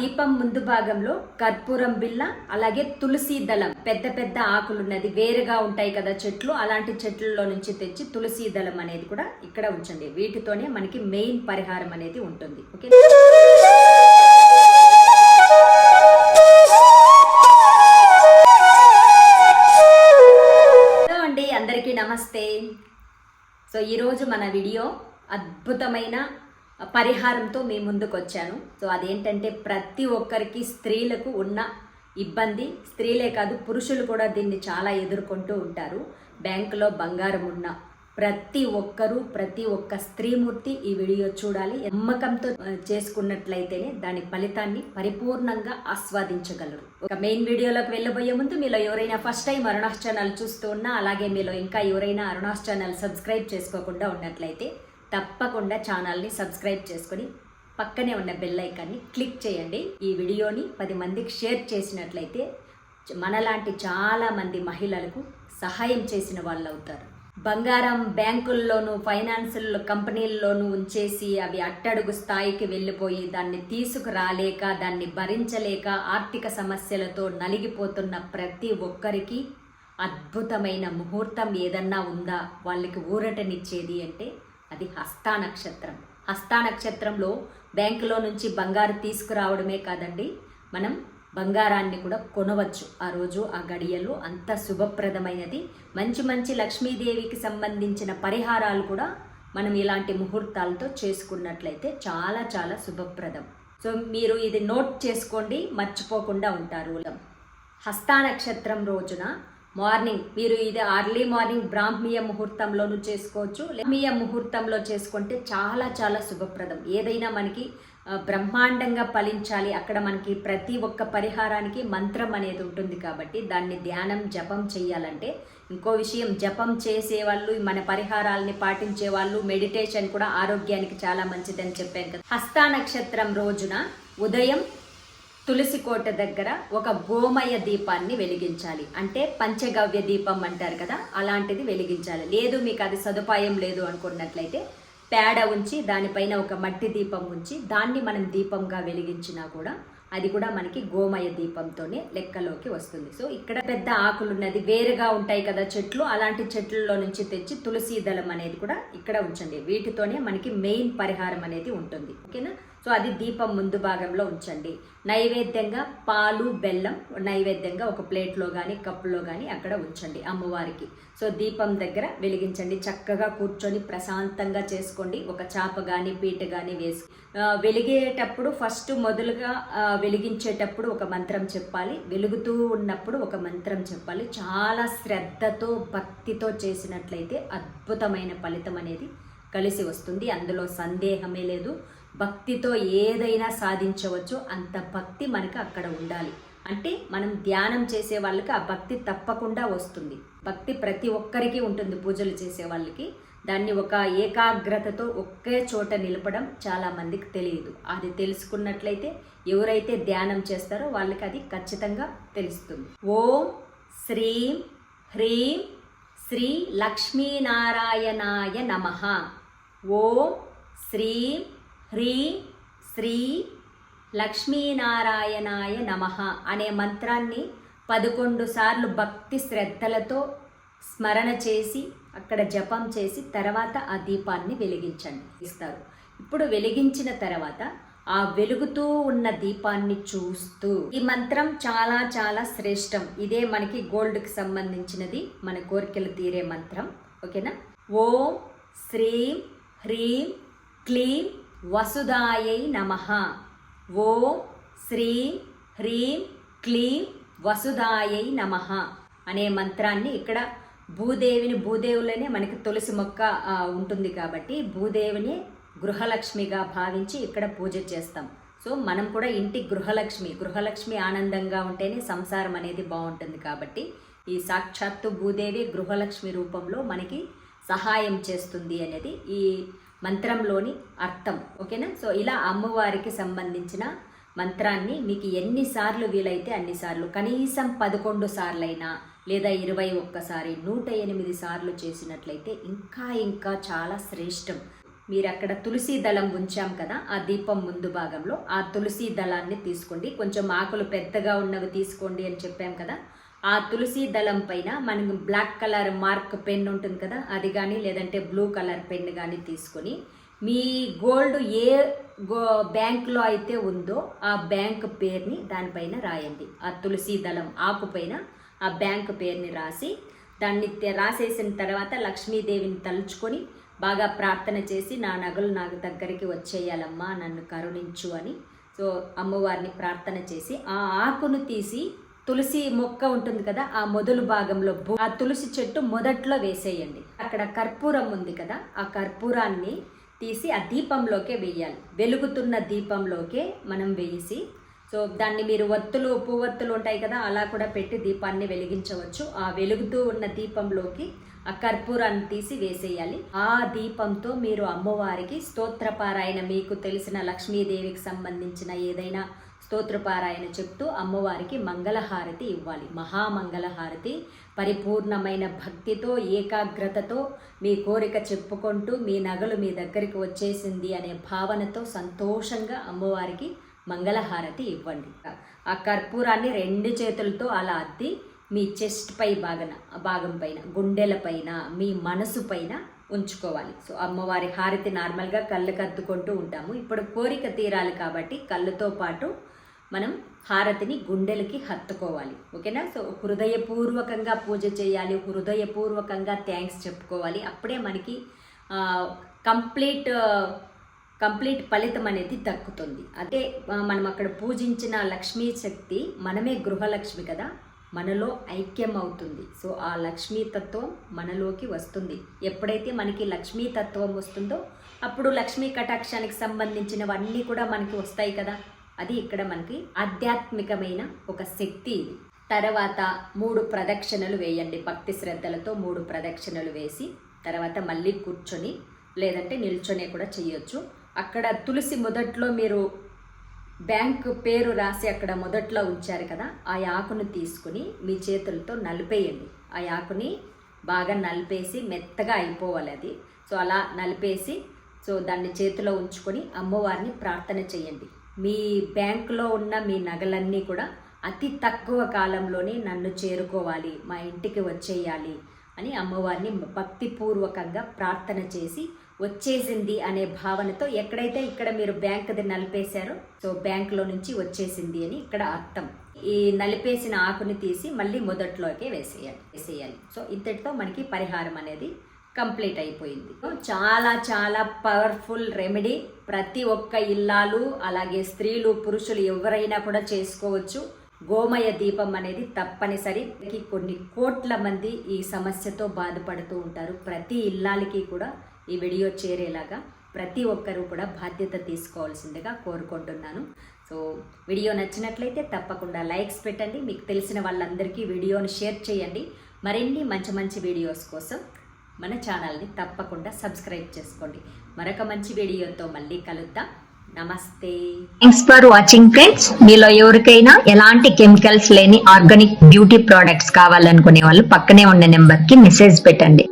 దీపం ముందు భాగంలో కర్పూరం బిల్ల అలాగే తులసి దళం. పెద్ద పెద్ద ఆకులు ఉన్నది వేరుగా ఉంటాయి కదా చెట్లు. అలాంటి చెట్లలో నుంచి తెచ్చి తులసి దళం అనేది కూడా ఇక్కడ ఉంచండి. వీటితోనే మనకి మెయిన్ పరిహారం అనేది ఉంటుంది. ఓకే? హలో అండి. అందరికీ నమస్తే. సో ఈరోజు మన వీడియో అద్భుతమైన పరిహారంతో మీ ముందుకు వచ్చాను సో అదేంటంటే ప్రతి ఒక్కరికి స్త్రీలకు ఉన్న ఇబ్బంది స్త్రీలే కాదు పురుషులు కూడా దీన్ని చాలా ఎదుర్కొంటూ ఉంటారు. బ్యాంకులో బంగారం ఉన్న ప్రతి ఒక్కరూ ప్రతి ఒక్క స్త్రీమూర్తి ఈ వీడియో చూడాలి. నమ్మకంతో చేసుకున్నట్లయితేనే దాని ఫలితాన్ని పరిపూర్ణంగా ఆస్వాదించగలరు. ఒక మెయిన్ వీడియోలోకి వెళ్ళబోయే ముందు మీలో ఎవరైనా ఫస్ట్ టైం అరుణాస్ ఛానల్ చూస్తూ ఉన్నా అలాగే మీలో ఇంకా ఎవరైనా అరుణాస్ ఛానల్ సబ్స్క్రైబ్ చేసుకోకుండా ఉన్నట్లయితే తప్పకుండా ఛానల్ని సబ్స్క్రైబ్ చేసుకొని పక్కనే ఉన్న బెల్ ఐకాన్ని క్లిక్ చేయండి. ఈ వీడియోని పది మందికి షేర్ చేసినట్లయితే మనలాంటి చాలామంది మహిళలకు సహాయం చేసిన వాళ్ళు అవుతారు. బంగారం బ్యాంకుల్లోనూ ఫైనాన్షియల్ కంపెనీల్లోనూ ఉంచేసి అవి అట్టడుగు స్థాయికి వెళ్ళిపోయి దాన్ని తీసుకురాలేక దాన్ని భరించలేక ఆర్థిక సమస్యలతో నలిగిపోతున్న ప్రతి ఒక్కరికి అద్భుతమైన ముహూర్తం ఏదన్నా ఉందా? వాళ్ళకి ఊరటనిచ్చేది అంటే అది హస్తా నక్షత్రం. హస్తా నక్షత్రంలో బ్యాంకులో నుంచి బంగారు తీసుకురావడమే కాదండి మనం బంగారాన్ని కూడా కొనవచ్చు. ఆ రోజు ఆ గడియలు అంత శుభప్రదమైనది. మంచి మంచి లక్ష్మీదేవికి సంబంధించిన పరిహారాలు కూడా మనం ఇలాంటి ముహూర్తాలతో చేసుకున్నట్లయితే చాలా చాలా శుభప్రదం. సో మీరు ఇది నోట్ చేసుకోండి మర్చిపోకుండా ఉంటారు. హస్తా నక్షత్రం రోజున మార్నింగ్ మీరు ఇది అర్లీ మార్నింగ్ బ్రాహ్మీయ ముహూర్తంలోనూ చేసుకోవచ్చు. బ్రాహ్మీయ ముహూర్తంలో చేసుకుంటే చాలా చాలా శుభప్రదం. ఏదైనా మనకి బ్రహ్మాండంగా ఫలించాలి. అక్కడ మనకి ప్రతి ఒక్క పరిహారానికి మంత్రం అనేది ఉంటుంది కాబట్టి దాన్ని ధ్యానం జపం చేయాలంటే ఇంకో విషయం జపం చేసే వాళ్ళు మన పరిహారాలని పాటించే వాళ్ళు మెడిటేషన్ కూడా ఆరోగ్యానికి చాలా మంచిదని చెప్పాను కదా. హస్త నక్షత్రం రోజున ఉదయం తులసి కోట దగ్గర ఒక గోమయ దీపాన్ని వెలిగించాలి. అంటే పంచగవ్య దీపం అంటారు కదా అలాంటిది వెలిగించాలి. లేదు మీకు అది సదుపాయం లేదు అనుకున్నట్లయితే పేడ ఉంచి దానిపైన ఒక మట్టి దీపం ఉంచి దాన్ని మనం దీపంగా వెలిగించినా కూడా అది కూడా మనకి గోమయ దీపంతోనే లెక్కలోకి వస్తుంది. సో ఇక్కడ పెద్ద ఆకులు ఉన్నది వేరుగా ఉంటాయి కదా చెట్లు అలాంటి చెట్లలో నుంచి తెచ్చి తులసి దళం అనేది కూడా ఇక్కడ ఉంచండి. వీటితోనే మనకి మెయిన్ పరిహారం అనేది ఉంటుంది. ఓకేనా? సో అది దీపం ముందు భాగంలో ఉంచండి. నైవేద్యంగా పాలు బెల్లం నైవేద్యంగా ఒక ప్లేట్లో కానీ కప్పులో కానీ అక్కడ ఉంచండి అమ్మవారికి. సో దీపం దగ్గర వెలిగించండి. చక్కగా కూర్చొని ప్రశాంతంగా చేసుకోండి. ఒక చాప కానీ పీట కానీ వేసి వెలిగేటప్పుడు ఫస్ట్ మొదలుగా వెలిగించేటప్పుడు ఒక మంత్రం చెప్పాలి. వెలుగుతూ ఉన్నప్పుడు ఒక మంత్రం చెప్పాలి. చాలా శ్రద్ధతో భక్తితో చేసినట్లయితే అద్భుతమైన ఫలితం అనేది కలిసి వస్తుంది. అందులో సందేహమే లేదు. భక్తితో ఏదైనా సాధించవచ్చు. అంత భక్తి మనకు అక్కడ ఉండాలి. అంటే మనం ధ్యానం చేసే వాళ్ళకి ఆ భక్తి తప్పకుండా వస్తుంది. భక్తి ప్రతి ఒక్కరికి ఉంటుంది పూజలు చేసే వాళ్ళకి. దాన్ని ఒక ఏకాగ్రతతో ఒకే చోట నిలపడం చాలా మందికి తెలియదు. అది తెలుసుకున్నట్లయితే ఎవరైతే ధ్యానం చేస్తారో వాళ్ళకి అది ఖచ్చితంగా తెలుస్తుంది. ఓం శ్రీం హ్రీం శ్రీ లక్ష్మీనారాయణాయ నమః. ఓం శ్రీం హ్రీం శ్రీ లక్ష్మీనారాయణాయ నమః అనే మంత్రాన్ని పదకొండు సార్లు భక్తి శ్రద్ధలతో స్మరణ చేసి అక్కడ జపం చేసి తర్వాత ఆ దీపాన్ని వెలిగించండి ఇస్తారు. ఇప్పుడు వెలిగించిన తర్వాత ఆ వెలుగుతూ ఉన్న దీపాన్ని చూస్తూ ఈ మంత్రం చాలా చాలా శ్రేష్టం. ఇదే మనకి గోల్డ్కి సంబంధించినది మన కోరికలు తీరే మంత్రం. ఓకేనా? ఓం శ్రీం హ్రీం క్లీం వసుదాయై నమః. ఓం శ్రీం హ్రీం క్లీం వసుదాయై నమః అనే మంత్రాన్ని ఇక్కడ భూదేవిని భూదేవులనే మనకి తులసి మొక్క ఉంటుంది కాబట్టి భూదేవిని గృహలక్ష్మిగా భావించి ఇక్కడ పూజ చేస్తాం. సో మనం కూడా ఇంటి గృహలక్ష్మి గృహలక్ష్మి ఆనందంగా ఉంటేనే సంసారం అనేది బాగుంటుంది కాబట్టి ఈ సాక్షాత్తు భూదేవి గృహలక్ష్మి రూపంలో మనకి సహాయం చేస్తుంది అనేది ఈ మంత్రంలోని అర్థం. ఓకేనా? సో ఇలా అమ్మవారికి సంబంధించిన మంత్రాన్ని మీకు ఎన్నిసార్లు వీలైతే అన్నిసార్లు కనీసం పదకొండు సార్లైనా లేదా ఇరవై ఒక్కసారి నూట ఎనిమిది సార్లు చేసినట్లయితే ఇంకా ఇంకా చాలా శ్రేష్టం. మీరు అక్కడ తులసి దళం ఉంచాం కదా ఆ దీపం ముందు భాగంలో ఆ తులసి దళాన్ని తీసుకోండి. కొంచెం ఆకులు పెద్దగా ఉన్నవి తీసుకోండి అని చెప్పాం కదా ఆ తులసి దళం పైన మనకు బ్లాక్ కలర్ మార్క్ పెన్ ఉంటుంది కదా అది కానీ లేదంటే బ్లూ కలర్ పెన్ కానీ తీసుకొని మీ గోల్డ్ ఏ గో బ్యాంక్లో అయితే ఉందో ఆ బ్యాంక్ పేరుని దానిపైన రాయండి. ఆ తులసి దళం ఆకు పైన ఆ బ్యాంక్ పేరుని రాసి దాన్ని రాసేసిన తర్వాత లక్ష్మీదేవిని తలుచుకొని బాగా ప్రార్థన చేసి నా నగలు నాకు దగ్గరికి వచ్చేయాలమ్మా నన్ను కరుణించు అని సో అమ్మవారిని ప్రార్థన చేసి ఆ ఆకును తీసి తులసి మొక్క ఉంటుంది కదా ఆ మొదలు భాగంలో ఆ తులసి చెట్టు మొదట్లో వేసేయండి. అక్కడ కర్పూరం ఉంది కదా ఆ కర్పూరాన్ని తీసి ఆ దీపంలోకే వేయాలి. వెలుగుతున్న దీపంలోకే మనం వేసి సో దాన్ని మీరు ఒత్తులు పువ్వొత్తులు ఉంటాయి కదా అలా కూడా పెట్టి దీపాన్ని వెలిగించవచ్చు. ఆ వెలుగుతూ ఉన్న దీపంలోకి ఆ కర్పూరాన్ని తీసి వేసేయాలి. ఆ దీపంతో మీరు అమ్మవారికి స్తోత్రపారాయణ మీకు తెలిసిన లక్ష్మీదేవికి సంబంధించిన ఏదైనా స్తోత్రపారాయణ చెప్తూ అమ్మవారికి మంగళహారతి ఇవ్వాలి. మహామంగళహారతి. పరిపూర్ణమైన భక్తితో ఏకాగ్రతతో మీ కోరిక చెప్పుకుంటూ మీ నగలు మీ దగ్గరికి వచ్చేసింది అనే భావనతో సంతోషంగా అమ్మవారికి మంగళహారతి ఇవ్వండి. ఆ కర్పూరాన్ని రెండు చేతులతో అలా అద్ది మీ చెస్ట్ పై భాగన భాగం పైన గుండెల పైన మీ మనసు పైన ఉంచుకోవాలి. సో అమ్మవారి హారతి నార్మల్గా కళ్ళు కద్దుకుంటూ ఉంటాము. ఇప్పుడు కోరిక తీరాలి కాబట్టి కళ్ళుతో పాటు మనం హారతిని గుండెలకి హత్తుకోవాలి. ఓకేనా? సో హృదయపూర్వకంగా పూజ చేయాలి. హృదయపూర్వకంగా థ్యాంక్స్ చెప్పుకోవాలి. అప్పుడే మనకి కంప్లీట్ కంప్లీట్ ఫలితం అనేది దక్కుతుంది. అదే మనం అక్కడ పూజించిన లక్ష్మీ శక్తి మనమే గృహలక్ష్మి కదా? మనలో ఐక్యం అవుతుంది సో ఆ లక్ష్మీ తత్వం మనలోకి వస్తుంది. ఎప్పుడైతే మనకి లక్ష్మీ తత్వం వస్తుందో అప్పుడు లక్ష్మీ కటాక్షానికి సంబంధించినవన్నీ కూడా మనకి వస్తాయి కదా. అది ఇక్కడ మనకి ఆధ్యాత్మికమైన ఒక శక్తి ఇది. తర్వాత మూడు ప్రదక్షిణలు వేయండి. భక్తి శ్రద్ధలతో మూడు ప్రదక్షిణలు వేసి తర్వాత మళ్ళీ కూర్చొని లేదంటే నిల్చొని కూడా చేయొచ్చు. అక్కడ తులసి మొదట్లో మీరు బ్యాంక్ పేరు రాసి అక్కడ మొదట్లో ఉంచారు కదా ఆ ఆకును తీసుకుని మీ చేతులతో నలిపేయండి. ఆ ఆకుని బాగా నలిపేసి మెత్తగా అయిపోవాలి అది. సో అలా నలిపేసి సో దాన్ని చేతిలో ఉంచుకొని అమ్మవారిని ప్రార్థన చేయండి. మీ బ్యాంకులో ఉన్న మీ నగలన్నీ కూడా అతి తక్కువ కాలంలోనే నన్ను చేరుకోవాలి మా ఇంటికి వచ్చేయాలి అని అమ్మవారిని భక్తిపూర్వకంగా ప్రార్థన చేసి వచ్చేసింది అనే భావనతో ఎక్కడైతే ఇక్కడ మీరు బ్యాంక్ది నలిపేశారో సో బ్యాంకులో నుంచి వచ్చేసింది అని ఇక్కడ అర్థం. ఈ నలిపేసిన ఆకుని తీసి మళ్ళీ మొదట్లోకే వేసేయాలి వేసేయాలి. సో ఇంతటితో మనకి పరిహారం అనేది కంప్లీట్ అయిపోయింది. చాలా చాలా పవర్ఫుల్ రెమెడీ. ప్రతి ఒక్క ఇల్లాలు అలాగే స్త్రీలు పురుషులు ఎవరైనా కూడా చేసుకోవచ్చు. గోమయ దీపం అనేది తప్పనిసరి. కొన్ని కోట్ల మంది ఈ సమస్యతో బాధపడుతూ ఉంటారు. ప్రతి ఇల్లాలకి కూడా ఈ వీడియో చేరేలాగా ప్రతి ఒక్కరూ కూడా బాధ్యత తీసుకోవాల్సిందిగా కోరుకుంటున్నాను. సో వీడియో నచ్చినట్లయితే తప్పకుండా లైక్స్ పెట్టండి. మీకు తెలిసిన వాళ్ళందరికీ వీడియోని షేర్ చేయండి. మరిన్ని మంచి మంచి వీడియోస్ కోసం మన ఛానల్ని తప్పకుండా సబ్స్క్రైబ్ చేసుకోండి. మరొక మంచి వీడియోతో మళ్ళీ కలుద్దాం. నమస్తే. థ్యాంక్స్ ఫర్ వాచింగ్ ఫ్రెండ్స్ మీలో ఎవరికైనా ఎలాంటి కెమికల్స్ లేని ఆర్గానిక్ బ్యూటీ ప్రోడక్ట్స్ కావాలనుకునే వాళ్ళు పక్కనే ఉన్న నెంబర్కి మెసేజ్ పెట్టండి.